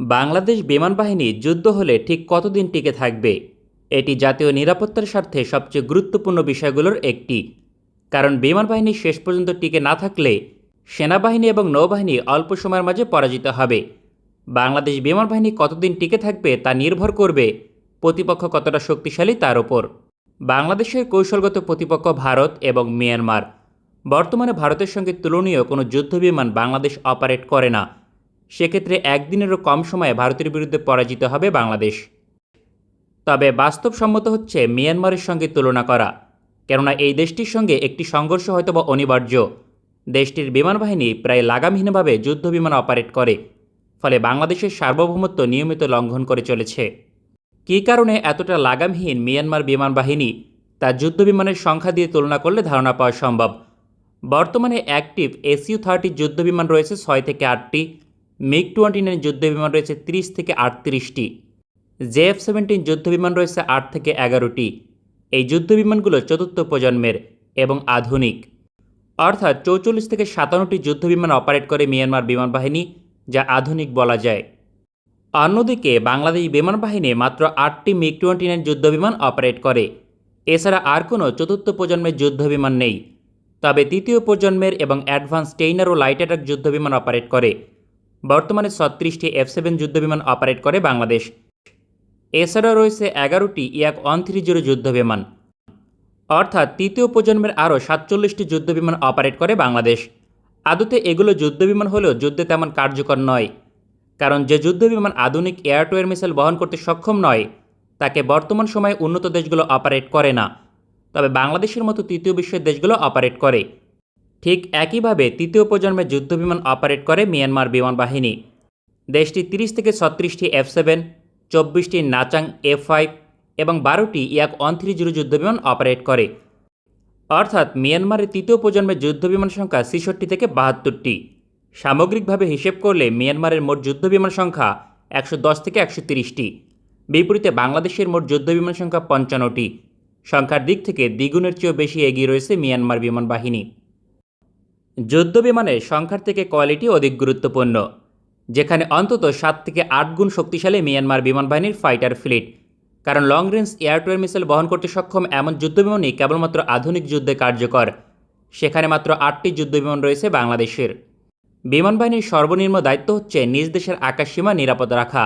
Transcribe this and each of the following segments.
বাংলাদেশ বিমান বাহিনী যুদ্ধ হলে ঠিক কতদিন টিকে থাকবে? এটি জাতীয় নিরাপত্তার স্বার্থে সবচেয়ে গুরুত্বপূর্ণ বিষয়গুলোর একটি। কারণ বিমান বাহিনী শেষ পর্যন্ত টিকে না থাকলে সেনাবাহিনী এবং নৌবাহিনী অল্প সময়ের মাঝে পরাজিত হবে। বাংলাদেশ বিমান বাহিনী কতদিন টিকে থাকবে তা নির্ভর করবে প্রতিপক্ষ কতটা শক্তিশালী তার ওপর। বাংলাদেশের কৌশলগত প্রতিপক্ষ ভারত এবং মিয়ানমার। বর্তমানে ভারতের সঙ্গে তুলনীয় কোনো যুদ্ধবিমান বাংলাদেশ অপারেট করে না। সেক্ষেত্রে একদিনেরও কম সময়ে ভারতের বিরুদ্ধে পরাজিত হবে বাংলাদেশ। তবে বাস্তবসম্মত হচ্ছে মিয়ানমারের সঙ্গে তুলনা করা, কেননা এই দেশটির সঙ্গে একটি সংঘর্ষ হয়তোবা অনিবার্য। দেশটির বিমান বাহিনী প্রায় লাগামহীনভাবে যুদ্ধবিমান অপারেট করে, ফলে বাংলাদেশের সার্বভৌমত্ব নিয়মিত লঙ্ঘন করে চলেছে। কী কারণে এতটা লাগামহীন মিয়ানমার বিমান বাহিনী তা যুদ্ধবিমানের সংখ্যা দিয়ে তুলনা করলে ধারণা পাওয়া সম্ভব? বর্তমানে অ্যাক্টিভ এসইউ থার্টি যুদ্ধবিমান রয়েছে ছয় থেকে আটটি। মিগ টোয়েন্টি নাইন যুদ্ধবিমান রয়েছে তিরিশ থেকে আটত্রিশটি। জেএফ সেভেন্টিন যুদ্ধবিমান রয়েছে আট থেকে এগারোটি। এই যুদ্ধবিমানগুলো চতুর্থ প্রজন্মের এবং আধুনিক। অর্থাৎ চৌচল্লিশ থেকে সাতান্নটি যুদ্ধবিমান অপারেট করে মিয়ানমার বিমান বাহিনী, যা আধুনিক বলা যায়। অন্যদিকে, বাংলাদেশ বিমান বাহিনী মাত্র আটটি মিগ টোয়েন্টি নাইন যুদ্ধবিমান অপারেট করে। এছাড়া আর কোনো চতুর্থ প্রজন্মের যুদ্ধবিমান নেই। তবে তৃতীয় প্রজন্মের এবং অ্যাডভান্স টেইনার ও লাইট অ্যাটাক যুদ্ধবিমান অপারেট করে। বর্তমানে ছত্রিশটি এফ সেভেন যুদ্ধবিমান অপারেট করে বাংলাদেশ। এছাড়াও রয়েছে এগারোটি ইয়াক ওয়ান থ্রি জিরো যুদ্ধবিমান। অর্থাৎ তৃতীয় প্রজন্মের আরও সাতচল্লিশটি যুদ্ধবিমান অপারেট করে বাংলাদেশ। আদতে এগুলো যুদ্ধবিমান হলেও যুদ্ধে তেমন কার্যকর নয়। কারণ যে যুদ্ধবিমান আধুনিক এয়ার টু এয়ার মিসাইল বহন করতে সক্ষম নয়, তাকে বর্তমান সময়ে উন্নত দেশগুলো অপারেট করে না। তবে বাংলাদেশের মতো তৃতীয় বিশ্বের দেশগুলো অপারেট করে। ঠিক একইভাবে তৃতীয় প্রজন্মের যুদ্ধবিমান অপারেট করে মিয়ানমার বিমান বাহিনী। দেশটি তিরিশ থেকে ছত্রিশটি এফ সেভেন, চব্বিশটি নাচাং এফ ফাইভ এবং বারোটি ইয়াক ওয়ান থ্রি জিরো যুদ্ধবিমান অপারেট করে। অর্থাৎ মিয়ানমারের তৃতীয় প্রজন্মের যুদ্ধবিমান সংখ্যা ছেষট্টি থেকে বাহাত্তরটি। সামগ্রিকভাবে হিসেব করলে মিয়ানমারের মোট যুদ্ধবিমান সংখ্যা একশো দশ থেকে একশো তিরিশটি। বিপরীতে বাংলাদেশের মোট যুদ্ধবিমান সংখ্যা পঞ্চান্নটি। সংখ্যার দিক থেকে দ্বিগুণের চেয়েও বেশি এগিয়ে রয়েছে মিয়ানমার বিমান বাহিনী। যুদ্ধ বিমানের সংখ্যার থেকে কোয়ালিটি অধিক গুরুত্বপূর্ণ, যেখানে অন্তত সাত থেকে আট গুণ শক্তিশালী মিয়ানমার বিমান বাহিনীর ফাইটার ফ্লিট, কারণ long range air to air missile বহন করতে সক্ষম এমন যুদ্ধবিমানই কেবলমাত্র আধুনিক যুদ্ধে কার্যকর। সেখানে মাত্র আটটি যুদ্ধবিমান রয়েছে বাংলাদেশের। বিমান বাহিনীর সর্বনিম্ন দায়িত্ব হচ্ছে নিজ দেশের আকাশসীমা নিরাপদ রাখা,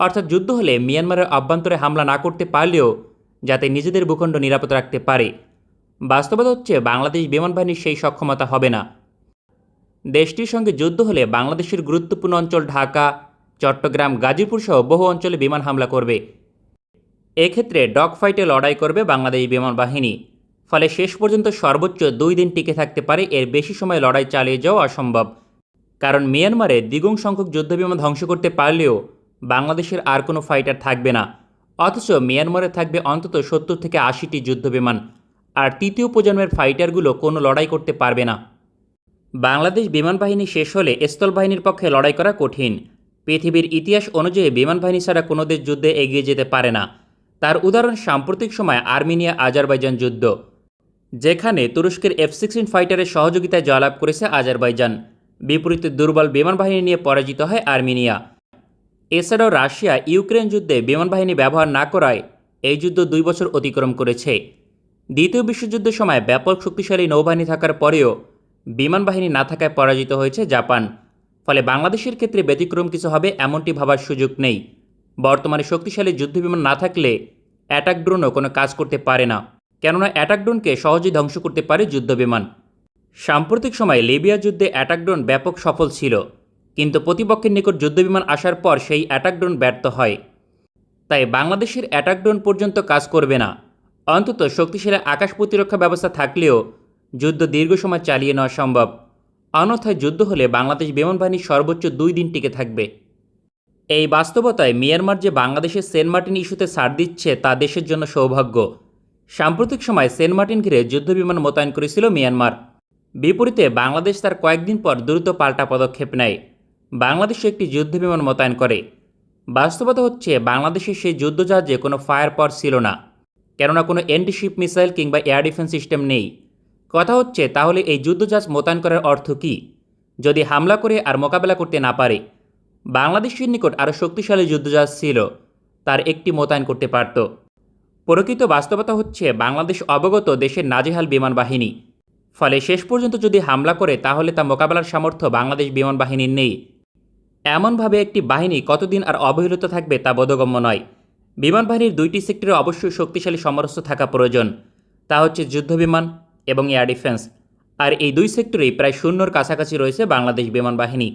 অর্থাৎ যুদ্ধ হলে মিয়ানমারের অভ্যন্তরে হামলা না করতে পারলেও যাতে নিজেদের ভূখণ্ড নিরাপদ রাখতে পারে। বাস্তবতা হচ্ছে বাংলাদেশ বিমান বাহিনীর সেই সক্ষমতা হবে না। দেশটির সঙ্গে যুদ্ধ হলে বাংলাদেশের গুরুত্বপূর্ণ অঞ্চল ঢাকা, চট্টগ্রাম গাজীপুর সহ বহু অঞ্চলে বিমান হামলা করবে। এক্ষেত্রে ডগ ফাইটে লড়াই করবে বাংলাদেশ বিমান বাহিনী। ফলে শেষ পর্যন্ত সর্বোচ্চ দুই দিন টিকে থাকতে পারে, এর বেশি সময় লড়াই চালিয়ে যাওয়া অসম্ভব। কারণ মিয়ানমারে দ্বিগুণ সংখ্যক যুদ্ধবিমান ধ্বংস করতে পারলেও বাংলাদেশের আর কোনো ফাইটার থাকবে না। অথচ মিয়ানমারে থাকবে অন্তত সত্তর থেকে আশিটি যুদ্ধবিমান, আর তৃতীয় প্রজন্মের ফাইটারগুলো কোনো লড়াই করতে পারবে না। বাংলাদেশ বিমান বাহিনী শেষ হলে স্থল বাহিনীর পক্ষে লড়াই করা কঠিন। পৃথিবীর ইতিহাস অনুযায়ী বিমান বাহিনী ছাড়া কোনো দেশ যুদ্ধে এগিয়ে যেতে পারে না। তার উদাহরণ সাম্প্রতিক সময় আর্মেনিয়া আজারবাইজান যুদ্ধ, যেখানে তুরস্কের এফ সিক্সটিন ফাইটারের সহযোগিতায় জয়লাভ করেছে আজারবাইজান। বিপরীতে দুর্বল বিমান বাহিনী নিয়ে পরাজিত হয় আর্মেনিয়া। এছাড়াও রাশিয়া ইউক্রেন যুদ্ধে বিমান বাহিনী ব্যবহার না করায় এই যুদ্ধ দুই বছর অতিক্রম করেছে। দ্বিতীয় বিশ্বযুদ্ধের সময় ব্যাপক শক্তিশালী নৌবাহিনী থাকার পরেও বিমান বাহিনী না থাকায় পরাজিত হয়েছে জাপান। ফলে বাংলাদেশের ক্ষেত্রে ব্যতিক্রম কিছু হবে এমনটি ভাবার সুযোগ নেই। বর্তমানে শক্তিশালী যুদ্ধবিমান না থাকলে অ্যাটাক ড্রোনও কোনো কাজ করতে পারে না। কেননা অ্যাটাক ড্রোনকে সহজেই ধ্বংস করতে পারে যুদ্ধবিমান। সাম্প্রতিক সময়ে লিবিয়া যুদ্ধে অ্যাটাক ড্রোন ব্যাপক সফল ছিল, কিন্তু প্রতিপক্ষের নিকট যুদ্ধবিমান আসার পর সেই অ্যাটাক ড্রোন ব্যর্থ হয়। তাই বাংলাদেশের অ্যাটাক ড্রোন পর্যন্ত কাজ করবে না। অন্তত শক্তিশালী আকাশ প্রতিরক্ষা ব্যবস্থা থাকলেও যুদ্ধ দীর্ঘ সময় চালিয়ে নেওয়া সম্ভব। অন্যথায় যুদ্ধ হলে বাংলাদেশ বিমান বাহিনী সর্বোচ্চ দুই দিন টিকে থাকবে। এই বাস্তবতায় মিয়ানমার যে বাংলাদেশের সেন্ট মার্টিন ইস্যুতে ছাড় দিচ্ছে তা দেশের জন্য সৌভাগ্য। সাম্প্রতিক সময় সেন্ট মার্টিন ঘিরে যুদ্ধবিমান মোতায়েন করেছিল মিয়ানমার। বিপরীতে বাংলাদেশ তার কয়েকদিন পর দ্রুত পাল্টা পদক্ষেপ নেয়। বাংলাদেশে একটি যুদ্ধবিমান মোতায়েন করে। বাস্তবতা হচ্ছে, বাংলাদেশের সেই যুদ্ধজাহাজে কোনো ফায়ার পাওয়ার ছিল না। কেননা কোনো এন্টিশিপ মিসাইল কিংবা এয়ার ডিফেন্স সিস্টেম নেই। কথা হচ্ছে, তাহলে এই যুদ্ধজাহাজ মোতায়েন করার অর্থ কী? যদি হামলা করে আর মোকাবেলা করতে না পারে, বাংলাদেশের নিকট আরও শক্তিশালী যুদ্ধজাহাজ ছিল, তার একটি মোতায়েন করতে পারত। প্রকৃত বাস্তবতা হচ্ছে, বাংলাদেশ অবগত দেশের নাজেহাল বিমান বাহিনী। ফলে শেষ পর্যন্ত যদি হামলা করে, তাহলে তা মোকাবেলার সামর্থ্য বাংলাদেশ বিমান বাহিনীর নেই। এমনভাবে একটি বাহিনী কতদিন আর অবহেলিত থাকবে তা বোধগম্য নয়। বিমান বাহিনীর দুইটি সেক্টরে অবশ্যই শক্তিশালী সমরস্য থাকা প্রয়োজন। তা হচ্ছে যুদ্ধবিমান এবং এয়ার ডিফেন্স। আর এই দুই সেক্টরেই প্রায় শূন্যর কাছাকাছি রয়েছে বাংলাদেশ বিমান বাহিনী।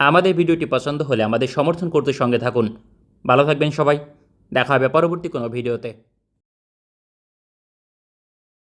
আমাদের ভিডিওটি পছন্দ হলে আমাদের সমর্থন করতে সঙ্গে থাকুন। ভালো থাকবেন সবাই। দেখা হবে পরবর্তী কোনো ভিডিওতে।